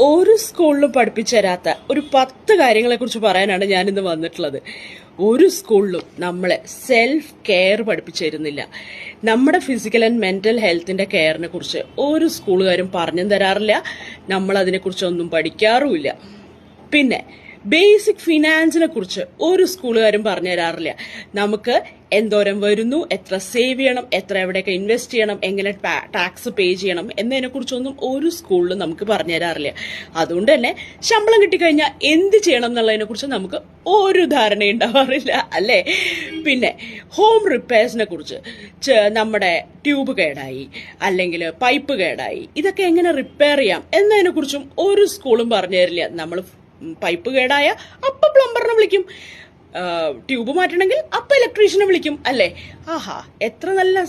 ഒരു സ്കൂളിലും പഠിപ്പിച്ചു തരാത്ത ഒരു പത്ത് കാര്യങ്ങളെ കുറിച്ച് പറയാനാണ് ഞാനിന്ന് വന്നിട്ടുള്ളത്. ഒരു സ്കൂളിലും നമ്മളെ സെൽഫ് കെയർ പഠിപ്പിച്ചു തരുന്നില്ല നമ്മുടെ ഫിസിക്കൽ ആൻഡ് മെന്റൽ ഹെൽത്തിന്റെ കെയറിനെ കുറിച്ച് ഒരു സ്കൂളുകാരും പറഞ്ഞും തരാറില്ല. നമ്മൾ അതിനെക്കുറിച്ചൊന്നും പഠിക്കാറുമില്ല. പിന്നെ ബേസിക് ഫിനാൻസിനെ കുറിച്ച് ഒരു സ്കൂളുകാരും പറഞ്ഞു തരാറില്ല. നമുക്ക് എന്തോരം വരുന്നു എത്ര സേവ് ചെയ്യണം എത്ര എവിടെയൊക്കെ ഇൻവെസ്റ്റ് ചെയ്യണം എങ്ങനെ ടാക്സ് പേ ചെയ്യണം എന്നതിനെ കുറിച്ചൊന്നും ഒരു സ്കൂളിലും നമുക്ക് പറഞ്ഞു തരാറില്ല. അതുകൊണ്ട് തന്നെ ശമ്പളം കിട്ടിക്കഴിഞ്ഞാൽ എന്ത് ചെയ്യണം എന്നുള്ളതിനെ കുറിച്ച് നമുക്ക് ഒരു ധാരണ ഉണ്ടാവാറില്ല അല്ലേ? പിന്നെ ഹോം റിപ്പയർസിനെ കുറിച്ച്. നമ്മുടെ ട്യൂബ് കേടായി അല്ലെങ്കിൽ പൈപ്പ് കേടായി ഇതൊക്കെ എങ്ങനെ റിപ്പയർ ചെയ്യാം എന്നതിനെ കുറിച്ചും ഒരു സ്കൂളും പറഞ്ഞു തരില്ല. നമ്മൾ പൈപ്പ് കേടായ അപ്പ പ്ലംബറിനെ വിളിക്കും. ട്യൂബ് മാറ്റണമെങ്കിൽ അപ്പ ഇലക്ട്രീഷ്യനെ വിളിക്കും അല്ലേ? ആഹാ എത്ര നല്ല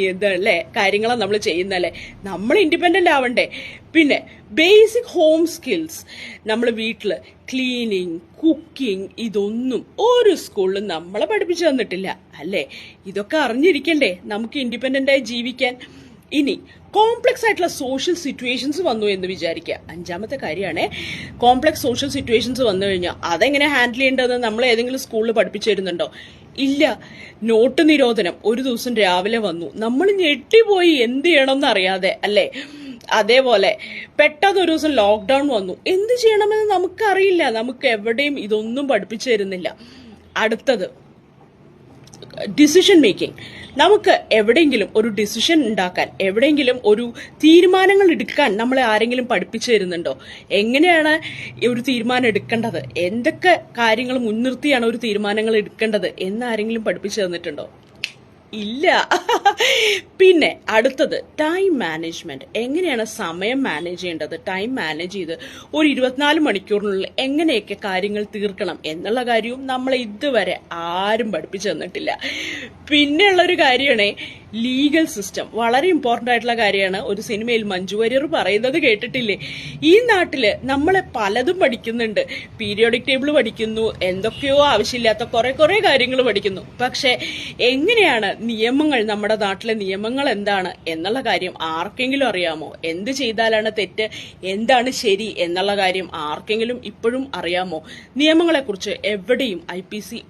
ഇതല്ലേ കാര്യങ്ങളാണ് നമ്മൾ ചെയ്യുന്നല്ലേ നമ്മൾ ഇൻഡിപെൻഡന്റ് ആവണ്ടേ? പിന്നെ ബേസിക് ഹോം സ്കിൽസ് നമ്മൾ വീട്ടിൽ ക്ലീനിങ് കുക്കിംഗ് ഇതൊന്നും ഒരു സ്കൂളിലും നമ്മളെ പഠിപ്പിച്ചു തന്നിട്ടില്ല അല്ലേ? ഇതൊക്കെ അറിഞ്ഞിരിക്കണ്ടേ? നമുക്ക് ഇൻഡിപെൻഡന്റായി ജീവിക്കാൻ. ഇനി കോംപ്ലക്സ് ആയിട്ടുള്ള സോഷ്യൽ സിറ്റുവേഷൻസ് വന്നു എന്ന് വിചാരിക്കുക. അഞ്ചാമത്തെ കാര്യമാണ് കോംപ്ലക്സ് സോഷ്യൽ സിറ്റുവേഷൻസ് വന്നു കഴിഞ്ഞാൽ അതെങ്ങനെ ഹാൻഡിൽ ചെയ്യേണ്ടതെന്ന് നമ്മൾ ഏതെങ്കിലും സ്കൂളിൽ പഠിപ്പിച്ചു തരുന്നുണ്ടോ? ഇല്ല. നോട്ട് നിരോധനം ഒരു ദിവസം രാവിലെ വന്നു. നമ്മൾ ഞെട്ടിപ്പോയി എന്ത് ചെയ്യണമെന്ന് അറിയാതെ അല്ലേ? അതേപോലെ പെട്ടെന്ന് ഒരു ദിവസം ലോക്ക്ഡൌൺ വന്നു. എന്ത് ചെയ്യണമെന്ന് നമുക്കറിയില്ല. നമുക്ക് എവിടെയും ഇതൊന്നും പഠിപ്പിച്ചു തരുന്നില്ല. അടുത്തത് ഡിസിഷൻ മേക്കിംഗ് നമുക്ക് എവിടെയെങ്കിലും ഒരു ഡിസിഷൻ ഉണ്ടാക്കാൻ എവിടെയെങ്കിലും ഒരു തീരുമാനങ്ങൾ എടുക്കാൻ നമ്മളെ ആരെങ്കിലും പഠിപ്പിച്ചു തരുന്നുണ്ടോ? എങ്ങനെയാണ് ഒരു തീരുമാനം എടുക്കേണ്ടത്? എന്തൊക്കെ കാര്യങ്ങൾ മുൻനിർത്തിയാണ് ഒരു തീരുമാനങ്ങൾ എടുക്കേണ്ടത് എന്ന് ആരെങ്കിലും പഠിപ്പിച്ചു തന്നിട്ടുണ്ടോ? ഇല്ല. പിന്നെ അടുത്തത് ടൈം മാനേജ്മെന്റ് എങ്ങനെയാണ് സമയം മാനേജ് ചെയ്യേണ്ടത്? ടൈം മാനേജ് ചെയ്ത് ഒരു ഇരുപത്തിനാല് മണിക്കൂറിനുള്ളിൽ എങ്ങനെയൊക്കെ കാര്യങ്ങൾ തീർക്കണം എന്നുള്ള കാര്യവും നമ്മളെ ഇതുവരെ ആരും പഠിപ്പിച്ചു തന്നിട്ടില്ല. പിന്നെയുള്ളൊരു കാര്യമാണ് ലീഗൽ സിസ്റ്റം വളരെ ഇമ്പോർട്ടന്റ് ആയിട്ടുള്ള കാര്യമാണ്. ഒരു സിനിമയിൽ മഞ്ജു വാര്യർ പറയുന്നത് കേട്ടിട്ടില്ലേ? ഈ നാട്ടിൽ നമ്മളെ പലതും പഠിക്കുന്നുണ്ട്. പീരിയോഡിക് ടേബിൾ പഠിക്കുന്നു എന്തൊക്കെയോ ആവശ്യമില്ലാത്ത കുറെ കുറെ കാര്യങ്ങൾ പഠിക്കുന്നു. പക്ഷെ എങ്ങനെയാണ് നിയമങ്ങൾ നമ്മുടെ നാട്ടിലെ നിയമങ്ങൾ എന്താണ് എന്നുള്ള കാര്യം ആർക്കെങ്കിലും അറിയാമോ? എന്ത് ചെയ്താലാണ് തെറ്റ്? എന്താണ് ശരി എന്നുള്ള കാര്യം ആർക്കെങ്കിലും ഇപ്പോഴും അറിയാമോ? നിയമങ്ങളെക്കുറിച്ച് എവിടെയും ഐ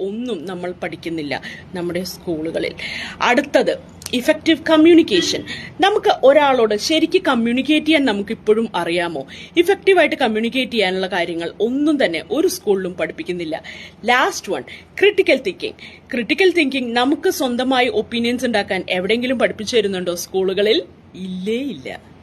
ഒന്നും നമ്മൾ പഠിക്കുന്നില്ല നമ്മുടെ സ്കൂളുകളിൽ. അടുത്തത് ഇഫക്റ്റീവ് കമ്മ്യൂണിക്കേഷൻ നമുക്ക് ഒരാളോട് ശരിക്ക് കമ്മ്യൂണിക്കേറ്റ് ചെയ്യാൻ നമുക്ക് ഇപ്പോഴും അറിയാമോ ഇഫക്റ്റീവായിട്ട് കമ്മ്യൂണിക്കേറ്റ് ചെയ്യാനുള്ള കാര്യങ്ങൾ ഒന്നും തന്നെ ഒരു സ്കൂളിലും പഠിപ്പിക്കുന്നില്ല. Last one critical thinking critical thinking നമുക്ക് സ്വന്തമായി ഒപ്പീനിയൻസ് ഉണ്ടാക്കാൻ എവിടെയെങ്കിലും പഠിപ്പിച്ചു തരുന്നുണ്ടോ സ്കൂളുകളിൽ ഇല്ലേ ഇല്ല.